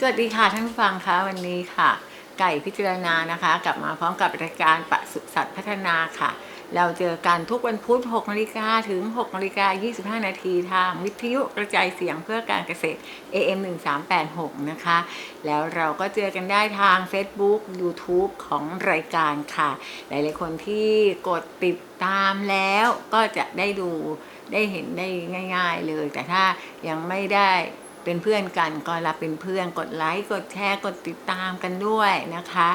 สวัสดีค่ะท่านผู้ฟังคะวันนี้ค่ะ ไก่พิจารณานะคะ กลับมาพร้อมกับรายการปศุสัตว์พัฒนาค่ะ เราเจอกันทุกวันพุธ6นาฬิกาถึง6นาฬิกา25 นาทีทางวิทยุกระจายเสียงเพื่อการเกษตร AM 1386 นะคะ แล้วเราก็เจอกันได้ทาง Facebook YouTube ของรายการค่ะ หลายๆคนที่กดติดตามแล้วก็จะได้ดูได้เห็นได้ง่าย ๆ เลย แต่ถ้ายังไม่ได้ เป็นเพื่อนกันก็รับเป็นเพื่อนกดไลค์กดแชร์กดติดตามกันด้วยนะคะ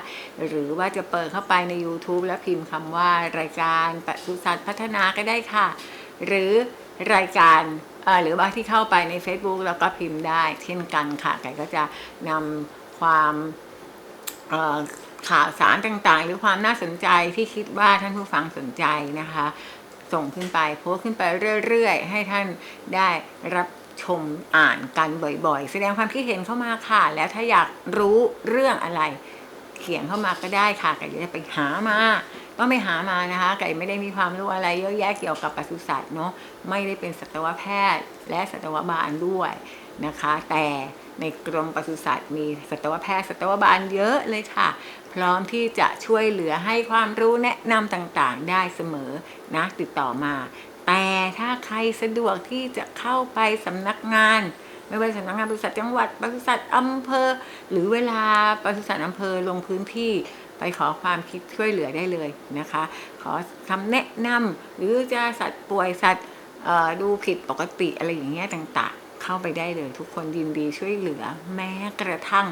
หรือว่าจะเปิดเข้าไปใน YouTube แล้วพิมพ์คำว่ารายการปศุสัตว์พัฒนาก็ได้ค่ะ หรือรายการหรือว่าที่เข้าไปใน Facebook แล้วก็พิมพ์ได้เช่นกันค่ะไก่ก็จะนำความข่าวสารต่างๆ หรือความน่าสนใจที่คิดว่าท่านผู้ฟังสนใจนะคะ ส่งขึ้นไปโพสขึ้นไปเรื่อยๆ ให้ท่านได้รับ ชมอ่านกันบ่อยๆ แสดงความคิดเห็นเข้ามาค่ะ แล้วถ้าอยากรู้เรื่องอะไรเขียนเข้ามาก็ได้ค่ะไก่จะไปหามาต้องไปหามานะคะ ไก่ไม่ได้มีความรู้อะไรเยอะแยะเกี่ยวกับปศุสัตว์เนาะไม่ได้เป็นสัตวแพทย์และสัตวบาลด้วยนะคะ แต่ในกรมปศุสัตว์มีสัตวแพทย์สัตวบาลเยอะเลยค่ะ พร้อมที่จะช่วยเหลือให้ความรู้แนะนำต่างๆ ได้เสมอนะติดต่อมา แต่ถ้าใครสะดวกที่จะเข้าไปสำนักงาน ไม่ว่าสำนักงานปศุสัตว์จังหวัดปศุสัตว์อำเภอ หรือเวลาปศุสัตว์อำเภอลงพื้นที่ไปขอความคิดช่วยเหลือได้เลยนะคะ ขอคำแนะนำหรือจะสัตว์ป่วยสัตว์ดูผิดปกติอะไรอย่างเงี้ยต่างๆ เข้าไปได้เลยทุกคนยินดีช่วยเหลือ แม้กระทั่ง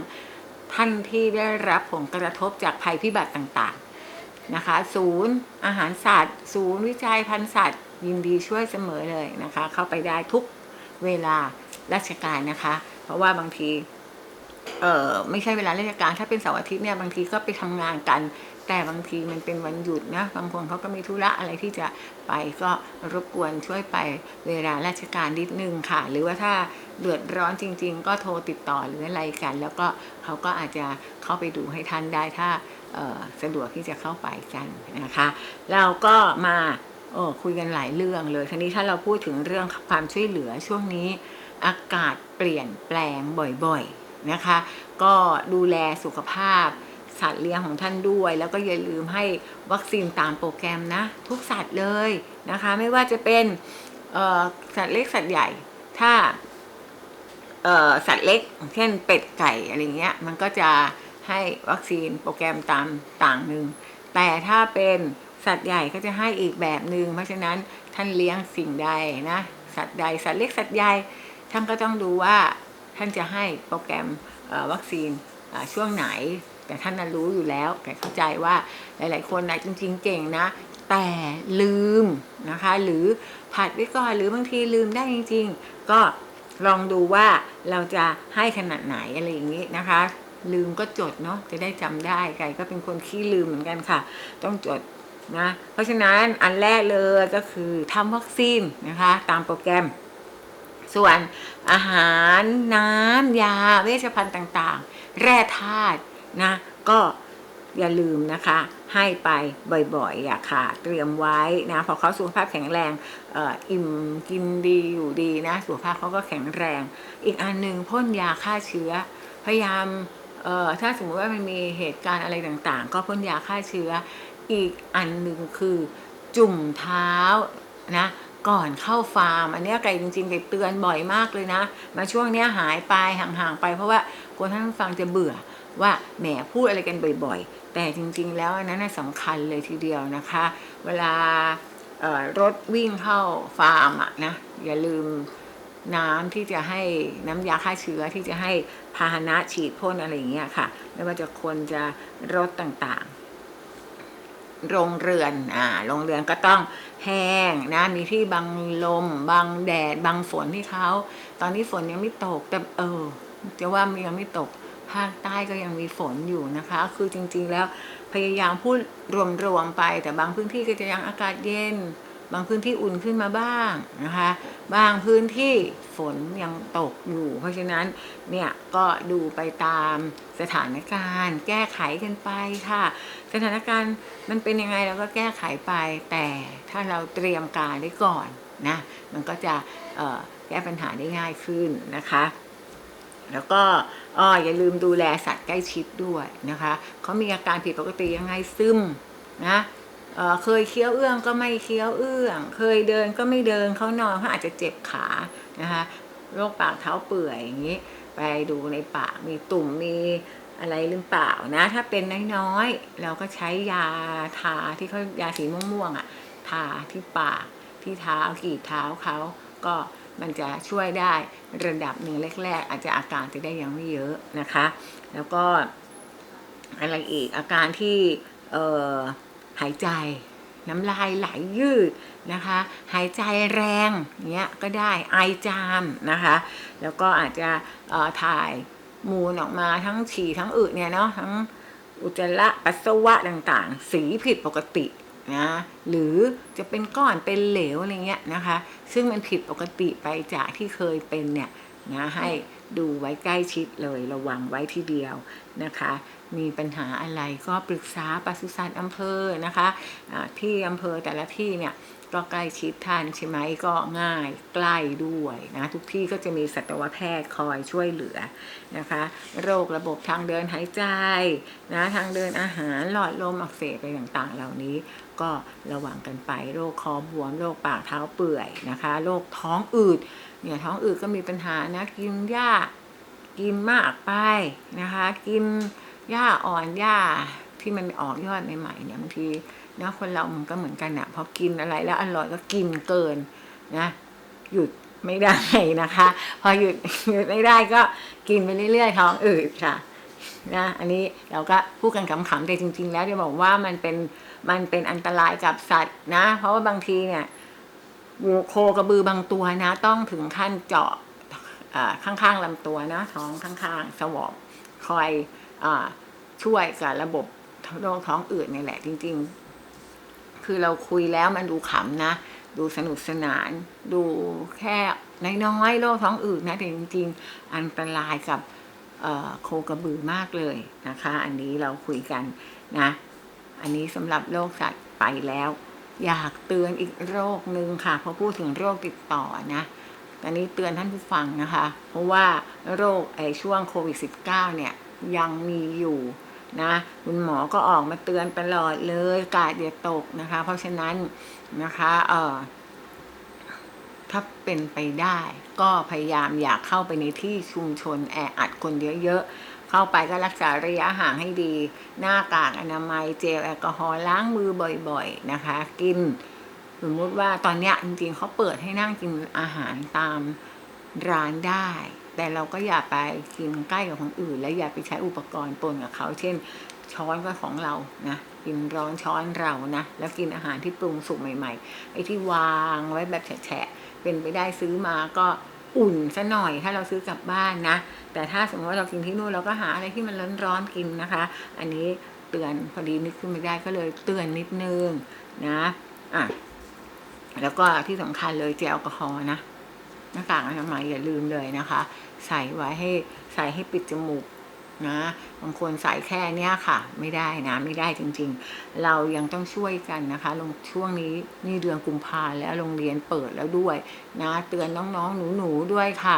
ท่านที่ได้รับผลกระทบจากภัยพิบัติต่างๆนะคะ ศูนย์อาหารสัตว์ ศูนย์วิจัยพันธุ์สัตว์ ยินดีช่วยเสมอเลยนะคะ เข้าไปได้ทุกเวลาราชการนะคะ เพราะว่าบางที เออไม่ใช่เวลาราชการ ถ้าเป็นเสาร์อาทิตย์เนี่ยบางทีก็ไปทำงานกัน แต่บางทีมันเป็นวันหยุดนะบางคนเขาก็มีธุระอะไรที่จะไปก็รบกวนช่วยไปเวลาราชการนิดนึงค่ะ หรือว่าถ้าเดือดร้อนจริง ๆ ก็โทรติดต่อหรืออะไรกัน แล้วก็เขาก็อาจจะเข้าไปดูให้ท่านได้ถ้าสะดวกที่จะเข้าไปกันนะคะ เราก็มา โอ้คุยกันหลายเรื่องเลยทีนี้ถ้าเราพูดถึงเรื่องความช่วยเหลือช่วงนี้อากาศเปลี่ยนแปลงบ่อยๆนะคะ ก็ดูแลสุขภาพ สัตว์เลี้ยงของท่านด้วย แล้วก็อย่าลืมให้วัคซีนตามโปรแกรมนะ ทุกสัตว์เลยนะคะ ไม่ว่าจะเป็นสัตว์เล็กสัตว์ใหญ่ ถ้าสัตว์เล็ก เช่นเป็ดไก่อะไรเงี้ย มันก็จะให้วัคซีนโปรแกรมตามต่างหนึ่งแต่ถ้าเป็น สัตว์ใหญ่ก็จะให้อีกแบบหนึ่งเพราะฉะนั้นท่านเลี้ยงสิ่งใดนะสัตว์ใดสัตว์เล็กสัตว์ใหญ่ท่านก็ต้องดูว่าท่านจะให้โปรแกรมวัคซีนช่วงไหน แต่ท่านน่ะรู้อยู่แล้ว แต่เข้าใจว่าหลาย ๆ คนนะจริง ๆ เก่งนะ แต่ลืมนะคะ หรือผัดไว้ก่อนหรือบางทีลืมได้จริง ๆ ก็ลองดูว่าเราจะให้ขนาดไหนอะไรอย่างนี้นะคะ ลืมก็จดเนาะจะได้จำได้ไก่ก็เป็นคนขี้ลืมเหมือนกันค่ะ ต้องจด นะ เพราะฉะนั้นอันแรกเลยก็คือทำวัคซีนนะคะ ตามโปรแกรม ส่วนอาหารน้ำยาเวชภัณฑ์ต่างๆ แร่ธาตุนะ ก็อย่าลืมนะคะ ให้ไปบ่อยๆอย่าขาดเตรียมไว้นะพอเขาสุขภาพแข็งแรงออิ่มกินดีอยู่ดีนะ สุขภาพเขาก็แข็งแรง อีกอันหนึ่งพ่นยาฆ่าเชื้อ พยายามถ้าสมมติว่ามันมีเหตุการณ์อะไรต่างๆ ก็พ่นยาฆ่าเชื้อ อีกอันหนึ่งคือจุ่มเท้านะก่อนเข้าฟาร์ม อันนี้ไก่จริงๆไก่เตือนบ่อยมากเลยนะ มาช่วงเนี้ยหายไปห่างๆไป เพราะว่ากลัวท่านฟังจะเบื่อว่าแหมพูดอะไรกันบ่อยๆ แต่จริงๆ แล้วอันนั้นสำคัญเลยทีเดียวนะคะ เวลารถวิ่งเข้าฟาร์มอะนะอย่าลืมน้ำที่จะให้น้ำยาฆ่าเชื้อที่จะให้พาหนะฉีดพ่นอะไรอย่างเงี้ยค่ะ ไม่ว่าจะคนจะรถต่างๆ โรงเรือนอ่าโรงเรือนก็ต้องแห้งนะมีที่บังลมบังแดดบังฝนที่เขาตอนนี้ฝนยังไม่ตกแต่เออจะว่ามันยังไม่ตกภาคใต้ก็ยังมีฝนอยู่นะคะ คือจริงๆแล้วพยายามพูดรวมๆไป แต่บางพื้นที่ก็จะยังอากาศเย็น บางพื้นที่อุ่นขึ้นมาบ้างนะคะ บางพื้นที่ฝนยังตกอยู่ เพราะฉะนั้นเนี่ยก็ดูไปตามสถานการณ์ แก้ไขกันไปค่ะ สถานการณ์มันเป็นยังไงเราก็แก้ไขไป แต่ถ้าเราเตรียมการไว้ก่อนนะมันก็จะแก้ปัญหาได้ง่ายขึ้นนะคะแล้วก็อ้ออย่าลืมดูแลสัตว์ใกล้ชิดด้วยนะคะ เขามีอาการผิดปกติยังไงซึมนะ เคยเคี้ยวเอื้องก็ไม่เคี้ยวเอื้อง เคยเดินก็ไม่เดินเขานอนเขาอาจจะเจ็บขานะคะโรคปากเท้าเปื่อยอย่างนี้ ไปดูในปากมีตุ่มมีอะไรหรือเปล่านะ ถ้าเป็นน้อยๆเราก็ใช้ยาทาที่เขายาสีม่วงๆอะทาที่ปากที่เท้ากีดเท้าเขาก็มันจะช่วยได้ระดับหนึ่งแรกๆอาจจะอาการจะได้ยังไม่เยอะนะคะ แล้วก็อะไรอีกอาการที่เออ หายใจ น้ำลายไหลยืดนะคะ หายใจแรงเงี้ยก็ได้ไอจามนะคะ แล้วก็อาจจะถ่ายมูลออกมาทั้งฉี่ทั้งอึเนี่ยเนาะทั้งอุจจาระปัสสาวะต่างๆ สีผิดปกตินะหรือจะเป็นก้อนเป็นเหลวอะไรเงี้ยนะคะ ซึ่งมันผิดปกติไปจากที่เคยเป็นเนี่ยนะให้ ดูไว้ใกล้ชิดเลยระวังไว้ทีเดียวนะคะ มีปัญหาอะไรก็ปรึกษาปศุสัตว์อำเภอนะคะะที่อำเภอแต่ละที่เนี่ยก็ใกล้ชิดท่านใช่ไหมก็ง่ายใกล้ด้วยนะทุกที่ก็จะมีสัตวแพทย์คอยช่วยเหลือนะคะ โรคระบบทางเดินหายใจนะทางเดินอาหารหลอดลมอักเสบไปต่างๆ เหล่านี้ก็ระวังกันไป โรคคอบวม โรคปากเท้าเปื่อยนะคะ โรคท้องอืด เนี่ยท้องอืดก็มีปัญหานะกินหญ้ากินมากไปนะคะ กินหญ้าอ่อนหญ้าที่มันออกยอดใหม่ๆเนี่ยบางทีนะคนเรามันก็เหมือนกันอะพอกินอะไรแล้วอร่อยก็กินเกินนะ หยุดไม่ได้นะคะ พอหยุดหยุดไม่ได้ก็กินไปเรื่อยๆท้องอืดค่ะนะอันนี้เราก็พูดกันขำๆแต่จริง ๆ แล้วจะบอกว่ามันเป็นมันเป็นอันตรายกับสัตว์นะ เพราะว่าบางทีเนี่ย โคกระบือบางตัวนะ ต้องถึงขั้นเจาะข้างๆลำตัวนะท้องข้างๆ สวอปคอยอช่วยกับระบบโรคท้องอืดนี่แหละจริง ๆ คือเราคุยแล้วมันดูขำนะ ดูสนุกสนาน ดูแค่น้อยๆโรคท้องอืดนะแต่จริง ๆ อันตรายกับโคกระบือมากเลยนะคะ อันนี้เราคุยกันนะ อันนี้สำหรับโรคสัตว์ไปแล้ว อยากเตือนอีกโรคหนึ่งค่ะพอพูดถึงโรคติดต่อนะตอนนี้เตือนท่านผู้ฟังนะคะ เพราะว่าโรคไอช่วงโควิด -19 เนี่ยยังมีอยู่นะคุณหมอก็ออกมาเตือนตลอดเลยกาดอย่าตกนะคะ เพราะฉะนั้นนะคะเอ่อถ้าเป็นไปได้ ก็พยายามอยากเข้าไปในที่ชุมชนแออัดคนเยอะๆ เข้าไปก็รักษาระยะห่างให้ดี หน้ากากอนามัยเจลแอลกอฮอล์ล้างมือบ่อยๆนะคะ กินสมมติว่าตอนนี้จริงๆเขาเปิดให้นั่งกินอาหารตามร้านได้ แต่เราก็อย่าไปกินใกล้กับคนอื่น และอย่าไปใช้อุปกรณ์ปนกับเขา เช่น ช้อนก็ของเรานะกินร้อนช้อนเรานะแล้วกินอาหารที่ปรุงสุกใหม่ๆไอ้ที่วางไว้แบบแฉะเป็นไปได้ซื้อมาก็ อุ่นซะหน่อยถ้าเราซื้อกลับบ้านนะ แต่ถ้าสมมติว่าเรากินที่นู่นเราก็หาอะไรที่มันร้อนๆกินนะคะ อันนี้เตือนพอดีนึกขึ้นไม่ได้ก็เลยเตือนนิดนึงนะอะแล้วก็ที่สำคัญเลยเจลแอลกอฮอล์นะหน้ากากอนามัยอย่าลืมเลยนะคะ ใส่ไว้ให้ใส่ให้ปิดจมูก นะ บางคนใส่แค่เนี้ยค่ะ ไม่ได้นะ ไม่ได้จริงๆ เรายังต้องช่วยกันนะคะ ลงช่วงนี้นี่เดือนกุมภาแล้วโรงเรียนเปิดแล้วด้วยนะ เตือนน้องๆหนูๆด้วยค่ะ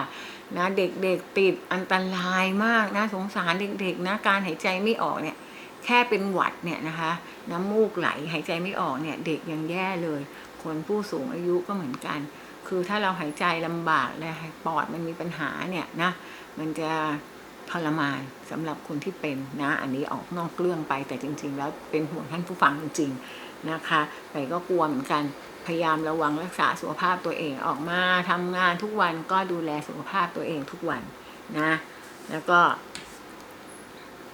นะเด็กๆติดอันตรายมากนะสงสารเด็กๆนะการหายใจไม่ออกเนี่ยแค่เป็นหวัดเนี่ยนะคะ น้ำมูกไหลหายใจไม่ออกเนี่ย เด็กยังแย่เลย คนผู้สูงอายุก็เหมือนกัน คือถ้าเราหายใจลำบากและปอดมันมีปัญหาเนี่ยนะมันจะ ทรมานสำหรับคนที่เป็นนะ อันนี้ออกนอกเรื่องไปแต่จริง ๆ แล้วเป็นห่วงท่านผู้ฟังจริงๆนะคะแต่ก็กลัวเหมือนกันพยายามระวังรักษาสุขภาพตัวเองออกมาทำงานทุกวันก็ดูแลสุขภาพตัวเองทุกวันนะ แล้วก็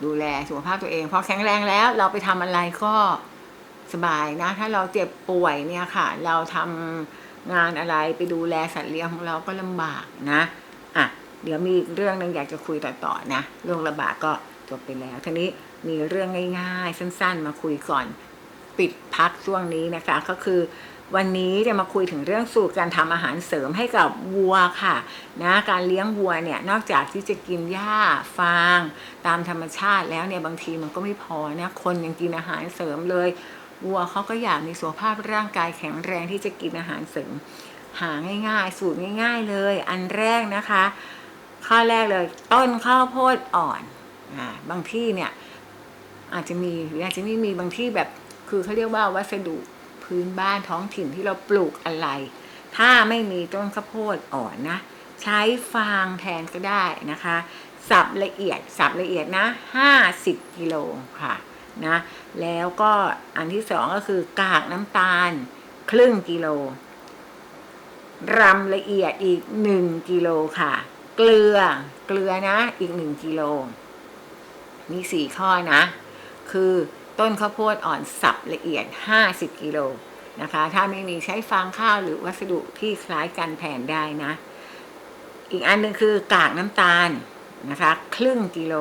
ดูแลสุขภาพตัวเองพอแข็งแรงแล้ว เราไปทำอะไรก็สบายนะ ถ้าเราเจ็บป่วยเนี่ยค่ะ เราทำงานอะไรไปดูแลสัตว์เลี้ยงของเราก็ลำบากนะ เดี๋ยวมีอีกเรื่องหนึงอยากจะคุยต่อๆนะเรื่องระบาดก็จบไปแล้วทีนี้มีเรื่องง่ายๆ สั้น ๆ มาคุยก่อนปิดพักช่วงนี้นะคะ ก็คือวันนี้จะมาคุยถึงเรื่องสูตรการทำอาหารเสริมให้กับวัวค่ะนะการเลี้ยงวัวเนี่ยนอกจากที่จะกินหญ้าฟาง ตามธรรมชาติแล้วเนี่ยบางทีมันก็ไม่พอนะคนยังกินอาหารเสริมเลยวัวเขาก็อยากมีสุขภาพร่างกายแข็งแรงที่จะกินอาหารเสริม หาง่ายๆ สูตรง่าย ๆ เลย อันแรกนะคะ ข้อแรกเลย ต้นข้าวโพดอ่อนอบางที่เนี่ย อาจจะมีหรืออาจจะไม่มีบางที่แบบคือเขาเรียกว่าวัสดุพื้นบ้านท้องถิ่นที่เราปลูกอะไร ถ้าไม่มีต้นข้าวโพดอ่อนนะ ใช้ฟางแทนก็ได้นะคะ สับละเอียดสับละเอียดนะ 50 กิโลค่ะนะ แล้วก็อันที่สองก็คือกากน้ำตาล ครึ่งกิโลรำละเอียดอีก 1 กิโลค่ะ เกลือเกลือนะอีก1กิโลมีสี่ข้อนะ คือต้นข้าวโพดอ่อนสับละเอียด 50 กิโลนะคะ ถ้าไม่มีใช้ฟางข้าวหรือวัสดุที่คล้ายกันแทนได้นะ อีกอันหนึ่งคือกากน้ำตาลนะคะ ครึ่งกิโล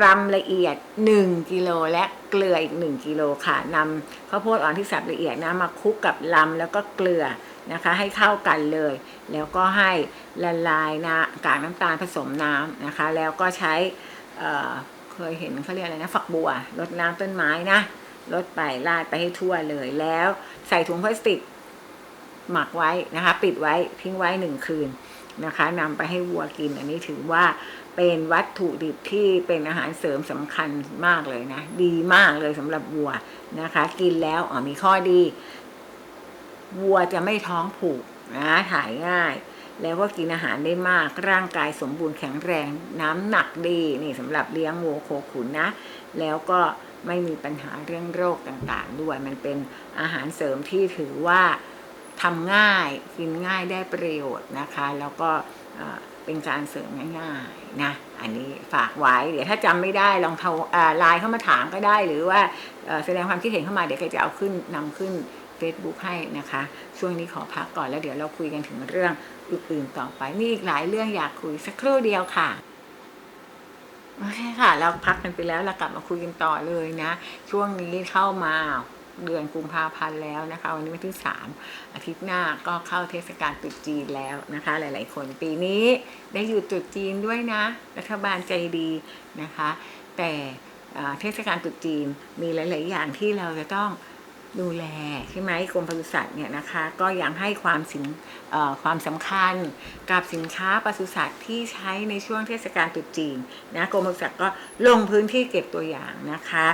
รำละเอียด 1 กิโลและ ลืออีก 1กิโลค่ะนำข้าวโพดอ่อนที่สับละเอียดนะมาคลุกกับลำแล้วก็เกลือนะคะ ให้เข้ากันเลย แล้วก็ให้ละลายนะกากน้ำตาลผสมน้ำนะคะ แล้วก็ใช้เเคยเห็นเขาเรียกอะไรนะฝักบัวรดน้ำต้นไม้นะลดไปราดไปให้ทั่วเลยแล้วใส่ถุงพลาสติกหมักไว้นะคะ ปิดไว้ทิ้งไว้หนึ่งคืนนะคะนำไปให้วัวกิน อันนี้ถือว่า เป็นวัตถุดิบที่เป็นอาหารเสริมสำคัญมากเลยนะ ดีมากเลยสำหรับวัวนะคะ กินแล้วอ๋อมีข้อดี วัวจะไม่ท้องผูกนะถ่ายง่าย แล้วก็กินอาหารได้มากร่างกายสมบูรณ์แข็งแรงน้ำหนักดีนี่สำหรับเลี้ยงวัวโคขุนนะ แล้วก็ไม่มีปัญหาเรื่องโรคต่างๆ ด้วย มันเป็นอาหารเสริมที่ถือว่าทำง่ายกินง่ายได้ประโยชน์นะคะ แล้วก็ เป็นการเสริมง่ายๆนะอันนี้ฝากไว้เดี๋ยวถ้าจำไม่ได้ลองโทรอ่าไลน์เข้ามาถามก็ได้ หรือว่าแสดงความคิดเห็นเข้ามาเดี๋ยวแกจะเอาขึ้นนำขึ้น Facebook ให้นะคะ ช่วงนี้ขอพักก่อนแล้วเดี๋ยวเราคุยกันถึงเรื่องอื่นๆต่อไปมีอีกหลายเรื่องอยากคุยสักครู่เดียวค่ะโอเคค่ะ เราพักกันไปแล้วเรากลับมาคุยกันต่อเลยนะ ช่วงนี้เข้ามา เดือนกุมภาพันธ์แล้วนะคะ วันนี้วันที่สามอาทิตย์หน้าก็เข้าเทศกาลตรุษจีนแล้วนะคะ หลาย ๆ คนปีนี้ได้อยู่ตรุษจีนด้วยนะ รัฐบาลใจดีนะคะ แต่เทศกาลตรุษจีนมีหลาย ๆ อย่างที่เราจะต้องดูแลใช่ไหมกรมปศุสัตว์เนี่ยนะคะก็ยังให้ความสินเอ่อความสำคัญกับสินค้าปศุสัตว์ที่ใช้ในช่วงเทศกาลตรุษจีนนะกรมปศุสัตว์ก็ลงพื้นที่เก็บตัวอย่างนะคะ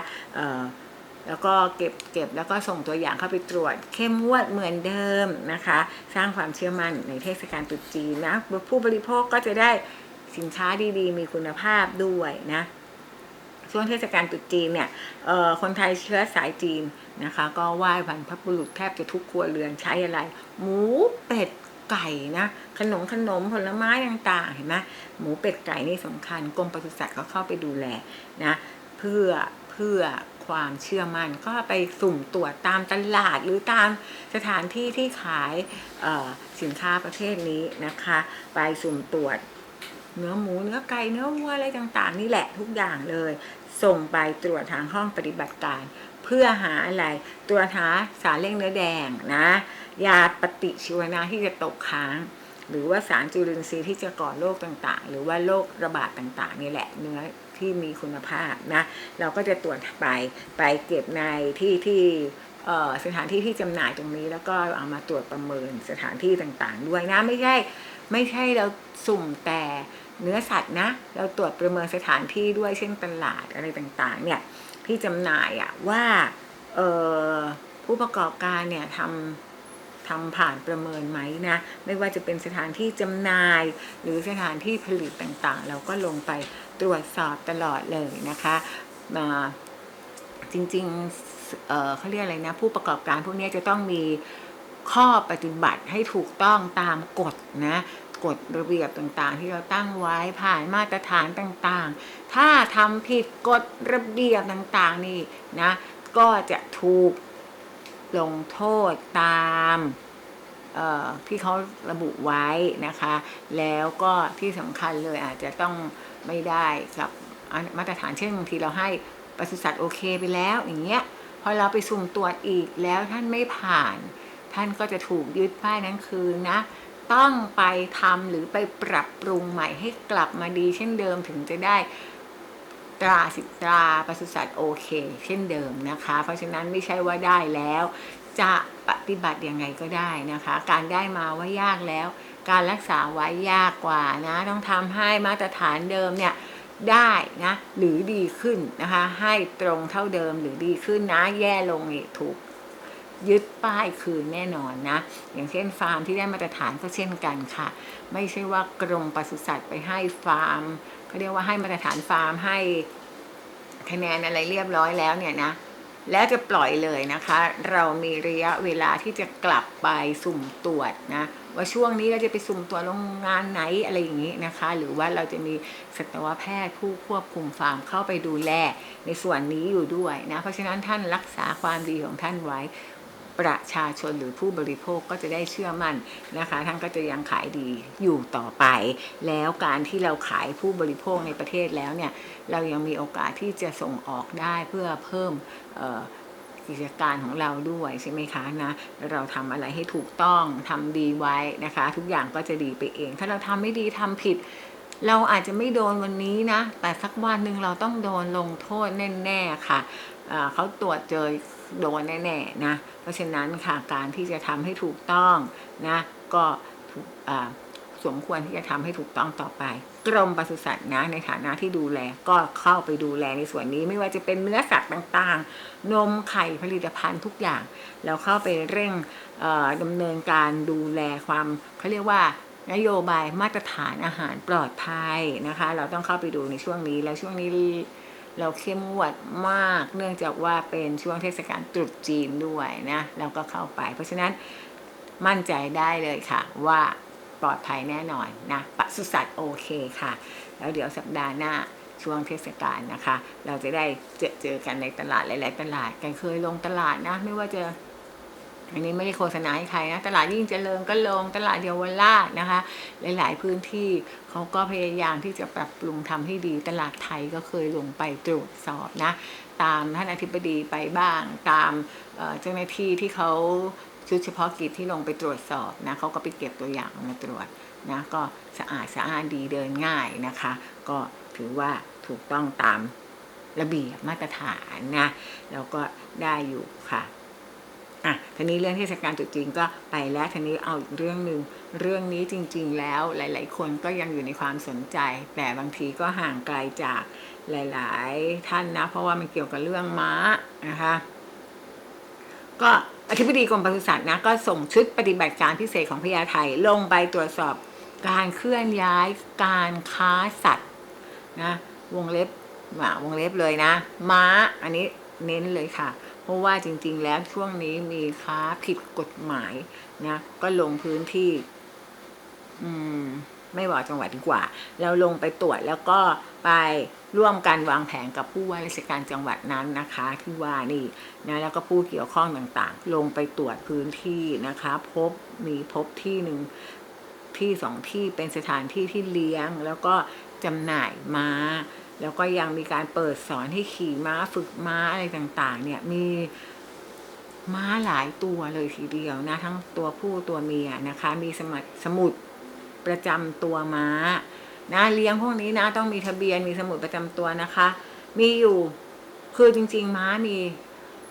แล้วก็เก็บเก็บแล้วก็ส่งตัวอย่างเข้าไปตรวจ เข้มงวดเหมือนเดิมนะคะ สร้างความเชื่อมั่นในเทศกาลตรุษจีนนะผู้บริโภคก็จะได้สินค้าดีๆ มีคุณภาพด้วยนะช่วงเทศกาลตรุษจีนเนี่ยคนไทยเชื้อสายจีนนะคะ ก็ไหว้บรรพบุรุษแทบจะทุกครัวเรือนใช้อะไร หมูเป็ดไก่นะขนมขนมผลไม้ต่างๆเห็นไหมหมูเป็ดไก่นี่สำคัญกรมปศุสัตว์ก็เข้าไปดูแลนะเพื่อเพื่อ ความเชื่อมั่นก็ไปสุ่มตรวจตามตลาดหรือตามสถานที่ที่ขายสินค้าประเภทนี้นะคะ ไปสุ่มตรวจเนื้อหมูเนื้อไก่เนื้อวัวอะไรต่างๆ นี่แหละทุกอย่างเลย ส่งไปตรวจทางห้องปฏิบัติการ เพื่อหาอะไรตรวจหาสารเร่งเนื้อแดงนะยาปฏิชีวนะที่จะตกค้างหรือว่าสารจุลินทรีย์ที่จะก่อโรคต่างๆ หรือว่าโรคระบาดต่างๆนี่แหละเนื้อ ที่มีคุณภาพนะเราก็จะตรวจไปไปเก็บในที่ที่สถานที่ที่จำหน่ายตรงนี้ แล้วก็เอามาตรวจประเมินสถานที่ต่างๆ ด้วยนะไม่ใช่ไม่ใช่เราสุ่มแต่เนื้อสัตว์นะ เราตรวจประเมินสถานที่ด้วยเช่นตลาดอะไรต่างๆ เนี่ยที่จำหน่ายอะว่าผู้ประกอบการเนี่ยทำ ทำผ่านประเมินไหมนะไม่ว่าจะเป็นสถานที่จำหน่าย หรือสถานที่ผลิตต่างๆ เราก็ลงไปตรวจสอบตลอดเลยนะคะมาจริงๆเเขาเรียกอะไรนะ ผู้ประกอบการพวกนี้จะต้องมีข้อปฏิบัติให้ถูกต้องตามกฎนะกฎระเบียบต่างๆ ที่เราตั้งไว้ผ่านมาตรฐานต่างๆ ถ้าทำผิดกฎระเบียบต่างๆนี่นะก็จะถูก ลงโทษตามที่เขาระบุไว้นะคะ แล้วก็ที่สำคัญเลยอาจจะต้องไม่ได้กับมาตรฐานเช่นบางทีเราให้ปศุสัตว์โอเคไปแล้วอย่างเงี้ยพอเราไปสุ่มตรวจอีกแล้วท่านไม่ผ่าน ท่านก็จะถูกยึดป้ายนั้นคืนนะ ต้องไปทำหรือไปปรับปรุงใหม่ให้กลับมาดีเช่นเดิมถึงจะได้ ตราสิตราปศุสัตว์โอเค เช่นเดิมนะคะ เพราะฉะนั้นไม่ใช่ว่าได้แล้ว จะปฏิบัติยังไงก็ได้นะคะ การได้มาว่ายากแล้ว การรักษาไว้ยากกว่านะ ต้องทำให้มาตรฐานเดิมเนี่ยได้นะหรือดีขึ้นนะคะ ให้ตรงเท่าเดิมหรือดีขึ้นนะแย่ลงนี่ถูกยึดป้ายคืนแน่นอนนะ อย่างเช่นฟาร์มที่ได้มาตรฐานก็เช่นกันค่ะ ไม่ใช่ว่ากรมปศุสัตว์ไปให้ฟาร์ม เขาเรียกว่าให้มาตรฐานฟาร์มให้คะแนนอะไรเรียบร้อยแล้วเนี่ยนะ แล้วจะปล่อยเลยนะคะ เรามีระยะเวลาที่จะกลับไปสุ่มตรวจนะ ว่าช่วงนี้เราจะไปสุ่มตรวจโรงงานไหนอะไรอย่างนี้นะคะ หรือว่าเราจะมีสัตวแพทย์ผู้ควบคุมฟาร์มเข้าไปดูแลในส่วนนี้อยู่ด้วยนะ เพราะฉะนั้นท่านรักษาความดีของท่านไว้ ประชาชนหรือผู้บริโภคก็จะได้เชื่อมั่นนะคะท่านก็จะยังขายดีอยู่ต่อไป แล้วการที่เราขายผู้บริโภคในประเทศแล้วเนี่ยเรายังมีโอกาสที่จะส่งออกได้เพื่อเพิ่มกิจการของเราด้วยใช่ไหมคะนะเราทำอะไรให้ถูกต้องทำดีไว้นะคะ ทุกอย่างก็จะดีไปเอง ถ้าเราทำไม่ดีทำผิด เราอาจจะไม่โดนวันนี้นะ แต่สักวันหนึ่งเราต้องโดนลงโทษแน่ๆค่ะเขาตรวจเจอโดนแน่ๆนะ เพราะฉะนั้นค่ะการที่จะทำให้ถูกต้องนะก็สมควรที่จะทำให้ถูกต้องต่อไป กรมปศุสัตว์นะในฐานะที่ดูแลก็เข้าไปดูแลในส่วนนี้ไม่ว่าจะเป็นเนื้อสัตว์ต่างๆ นมไข่ผลิตภัณฑ์ทุกอย่างเราเข้าไปเร่งเอ่อดำเนินการดูแลความเขาเรียกว่า นโยบายมาตรฐานอาหารปลอดภัยนะคะ เราต้องเข้าไปดูในช่วงนี้แล้วช่วงนี้เราเข้มงวดมาก เนื่องจากว่าเป็นช่วงเทศกาลตรุษจีนด้วยนะเราก็เข้าไป เพราะฉะนั้นมั่นใจได้เลยค่ะ ว่าปลอดภัยแน่นอนนะปศุสัตว์โอเคค่ะ แล้วเดี๋ยวสัปดาห์หน้าช่วงเทศกาลนะคะ เราจะได้เจอเจอกันในตลาดหลาย ๆ ตลาดกันเคยลงตลาดนะ ไม่ว่าจะ อันนี้ไม่ได้โฆษณาให้ใครนะ ตลาดยิ่งเจริญก็ลง ตลาดเยาวราชนะคะ หลาย ๆ พื้นที่เขาก็พยายามที่จะปรับปรุงทำให้ดี ตลาดไทยก็เคยลงไปตรวจสอบนะ ตามท่านอธิบดีไปบ้าง ตามเจ้าหน้าที่ที่เขาชุดเฉพาะกิจที่ลงไปตรวจสอบนะเขาก็ไปเก็บตัวอย่างมาตรวจนะก็สะอาดสะอาดดีเดินง่ายนะคะ ก็ถือว่าถูกต้องตามระเบียบมาตรฐานนะแล้วก็ได้อยู่ค่ะ อะทีนี้เรื่องเทศกาลตรุษจีนก็ไปแล้วทีนี้เอาอีกเรื่องหนึ่งเรื่องนี้จริง ๆ แล้วหลาย ๆ คนก็ยังอยู่ในความสนใจ แต่บางทีก็ห่างไกลจากหลาย ๆ ท่านนะ เพราะว่ามันเกี่ยวกับเรื่องม้านะคะก็อธิบดีกรมปศุสัตว์นะก็ส่งชุดปฏิบัติการพิเศษของพญาไทลงไปตรวจสอบการเคลื่อนย้ายการค้าสัตว์นะวงเล็บอ่าวงเล็บเลยนะ ม้าอันนี้เน้นเลยค่ะ เพราะว่าจริงๆแล้วช่วงนี้มีค้าผิดกฎหมายนะก็ลงพื้นที่ อืม ไม่บอกจังหวัดดีกว่า เราลงไปตรวจแล้วก็ไปร่วมกันวางแผนกับผู้ว่าราชการจังหวัดนั้นนะคะ ที่ว่านี่นะแล้วก็ผู้เกี่ยวข้องต่างๆ ลงไปตรวจพื้นที่นะคะ พบมีพบที่หนึ่งที่สองที่เป็นสถานที่ที่เลี้ยง แล้วก็จำหน่ายม้า แล้วก็ยังมีการเปิดสอนให้ขี่ม้าฝึกม้าอะไรต่างๆ เนี่ยมีม้าหลายตัวเลยทีเดียวนะ ทั้งตัวผู้ตัวเมียนะคะ มีสมัดสมุดประจำตัวม้า นะเลี้ยงพวกนี้นะ ต้องมีทะเบียนมีสมุดประจำตัวนะคะ มีอยู่คือจริง ๆ ม้ามี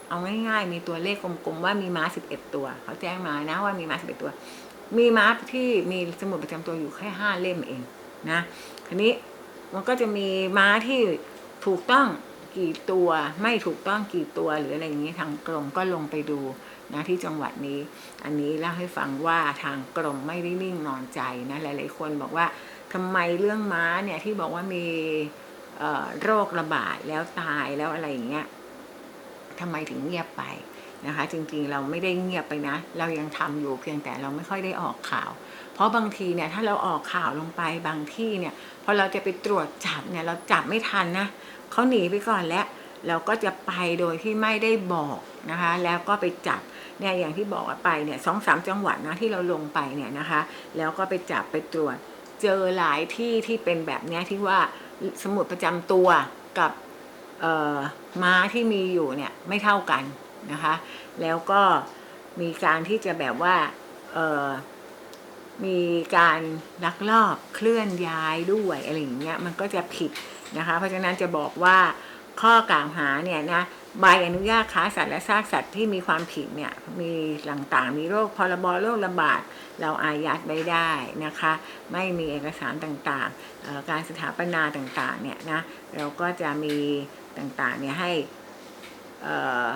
เอาง่ายๆ มีตัวเลขกลมๆว่ามีม้าสิบเอ็ดตัว เขาแจ้งมานะว่ามีม้าสิบเอ็ดตัว มีม้าที่มีสมุดประจำตัวอยู่แค่ห้าเล่มเองนะ ทีนี้ มันก็จะมีม้าที่ถูกต้องกี่ตัว ไม่ถูกต้องกี่ตัวหรืออะไรอย่างนี้ทางกรมก็ลงไปดูนะที่จังหวัดนี้ อันนี้เล่าให้ฟังว่าทางกรมไม่ได้นิ่งนอนใจนะหลาย ๆ คนบอกว่าทำไมเรื่องม้าเนี่ยที่บอกว่ามีเอ่อโรคระบาดแล้วตายแล้วอะไรอย่างเงี้ยทำไมถึงเงียบไป นะคะ จริงๆเราไม่ได้เงียบไปนะ เรายังทำอยู่เพียงแต่เราไม่ค่อยได้ออกข่าว เพราะบางทีเนี่ยถ้าเราออกข่าวลงไปบางที่เนี่ยพอเราจะไปตรวจจับเนี่ยเราจับไม่ทันนะเขาหนีไปก่อนแล้วเราก็จะไปโดยที่ไม่ได้บอกนะคะ แล้วก็ไปจับเนี่ยอย่างที่บอกไปเนี่ยสองสามจังหวัดนะที่เราลงไปเนี่ยนะคะ แล้วก็ไปจับไปตรวจ เจอหลายที่ที่เป็นแบบเนี้ยที่ว่าสมุดประจำตัวกับม้าที่มีอยู่เนี่ยไม่เท่ากัน นะคะ แล้วก็มีการที่จะแบบว่ามีการลักลอบเคลื่อนย้ายด้วยอะไรอย่างเงี้ยมันก็จะผิดนะคะ เพราะฉะนั้นจะบอกว่าข้อกล่าวหาเนี่ยนะใบอนุญาตค้าสัตว์และซากสัตว์ที่มีความผิดเนี่ยมีต่างๆ มีโรคพรบโรคระบาด เราอายัดไว้ได้นะคะ ไม่มีเอกสารต่างๆ การสถาปนาต่างๆเนี่ยนะเราก็จะมีต่างๆเนี่ยให้อ่อ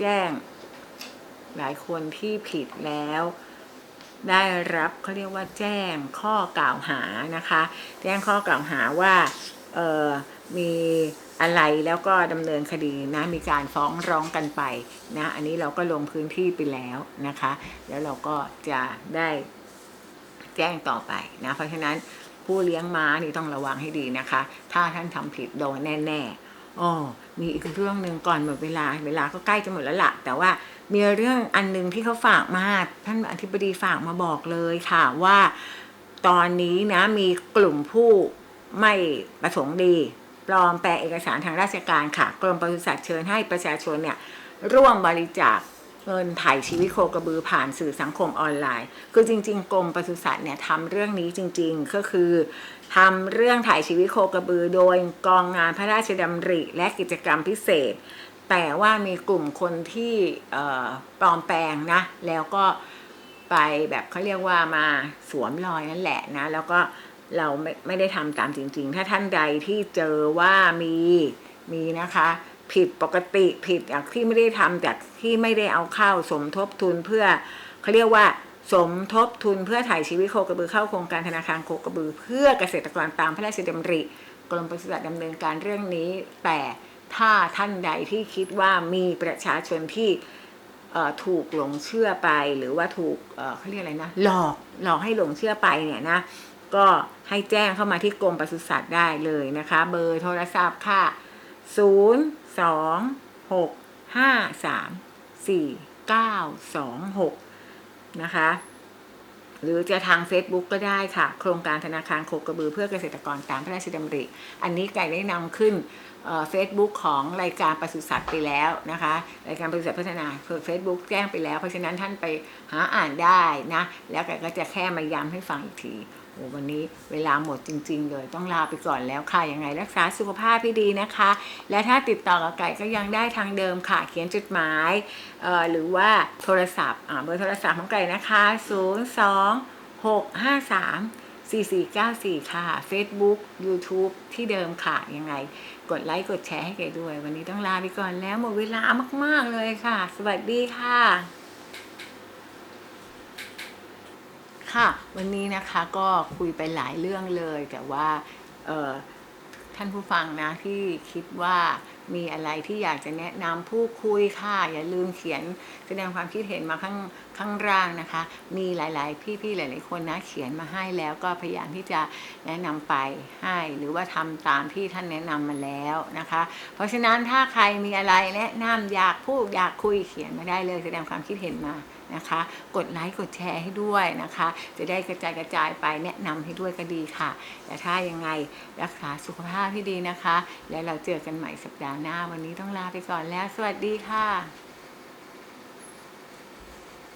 แจ้ง หลายคนที่ผิดแล้ว ได้รับเขาเรียกว่าแจ้งข้อกล่าวหานะคะ แจ้งข้อกล่าวหาว่าเออมีอะไรแล้วก็ดำเนินคดีนะมีการฟ้องร้องกันไปนะอันนี้เราก็ลงพื้นที่ไปแล้วนะคะ แล้วเราก็จะได้แจ้งต่อไปนะเพราะฉะนั้นผู้เลี้ยงม้านี่ต้องระวังให้ดีนะคะ ถ้าท่านทำผิดโดนแน่ ๆ อ๋อมีอีกเรื่องหนึ่งก่อนหมดเวลา เวลาก็ใกล้จะหมดแล้วละแต่ว่ามีเรื่องอันหนึ่งที่เขาฝากมาท่านอธิบดีฝากมาบอกเลยค่ะว่า ตอนนี้นะมีกลุ่มผู้ไม่ประสงค์ดีปลอมแปลเอกสารทางราชการค่ะ กรมปศุสัตว์เชิญให้ประชาชนเนี่ยร่วมบริจาคเงินถ่ายชีวิตโคกระบือผ่านสื่อสังคมออนไลน์ คือจริง ๆ กรมปศุสัตว์เนี่ยทำเรื่องนี้จริง ๆ ก็คือ ทำเรื่องถ่ายชีวิตโคกระบือโดยกองงานพระราชดำริและกิจกรรมพิเศษ แต่ว่ามีกลุ่มคนที่ปลอมแปลงนะ แล้วก็ไปแบบเขาเรียกว่ามาสวมรอยนั่นแหละนะ แล้วก็เราไม่ไม่ได้ทำตามจริง ๆ ถ้าท่านใดที่เจอว่ามีมีนะคะผิดปกติผิดจากที่ไม่ได้ทำจากที่ไม่ได้เอาเข้าสมทบทุนเพื่อเขาเรียกว่า สมทบทุนเพื่อถ่ายชีวิตโคกระบือเข้าโครงการธนาคารโคกระบือ เพื่อเกษตรกรตามพระราชดำริ กรมปศุสัตว์ดำเนินการเรื่องนี้ แต่ถ้าท่านใดที่คิดว่ามีประชาชนที่ถูกหลงเชื่อไปหรือว่าถูกเอ่อเขาเรียกอะไรนะหลอกหลอกให้หลงเชื่อไปเนี่ยนะก็ให้แจ้งเข้ามาที่กรมปศุสัตว์ได้เลยนะคะ เบอร์โทรศัพท์ค่ะ 0 2 6 5 3 4 9 2 6 นะคะ หรือจะทาง Facebook ก็ได้ค่ะ โครงการธนาคารโคกระบือเพื่อเกษตรกรตามพระราชดำริ อันนี้ไก่ได้นำขึ้นเฟซบุ๊กของรายการปศุสัตว์ไปแล้วนะคะ รายการปศุสัตว์พัฒนาเฟซบุ๊กแจ้งไปแล้ว เพราะฉะนั้นท่านไปหาอ่านได้นะ แล้วไก่ก็จะแค่มาย้ำให้ฟังอีกที วันนี้เวลาหมดจริง ๆ เลยต้องลาไปก่อนแล้วค่ะยังไงรักษาสุขภาพที่ดีนะคะ และถ้าติดต่อกับไก่ก็ยังได้ทางเดิมค่ะ เขียนจดหมายเอ่อหรือว่าโทรศัพท์อ่าเบอร์โทรศัพท์ของไก่นะคะ 0 2 6 5 3 4 4 9 4 ค่ะ Facebook YouTube ที่เดิมค่ะ ยังไง กดไลค์ กดแชร์ให้ไก่ด้วย วันนี้ต้องลาไปก่อนแล้วหมดเวลามาก ๆ เลยค่ะ สวัสดีค่ะ ค่ะ วันนี้นะคะก็คุยไปหลายเรื่องเลย แต่ว่าท่านผู้ฟังนะที่คิดว่ามีอะไรที่อยากจะแนะนำผู้คุยค่ะ อย่าลืมเขียนแสดงความคิดเห็นมาข้างข้างล่างนะคะ มีหลาย ๆ พี่ ๆ หลาย ๆ คนนะเขียนมาให้แล้วก็พยายามที่จะแนะนำไปให้ หรือว่าทำตามที่ท่านแนะนำมาแล้วนะคะ เพราะฉะนั้นถ้าใครมีอะไรแนะนำอยากพูดอยากคุยเขียนมาได้เลย แสดงความคิดเห็นมา นะคะ กดไลค์กดแชร์ให้ด้วยนะคะ จะได้กระจายกระจายไปแนะนำให้ด้วยก็ดีค่ะ แต่ถ้ายังไงรักษาสุขภาพที่ดีนะคะ แล้วเราเจอกันใหม่สัปดาห์หน้า วันนี้ต้องลาไปก่อนแล้ว สวัสดีค่ะ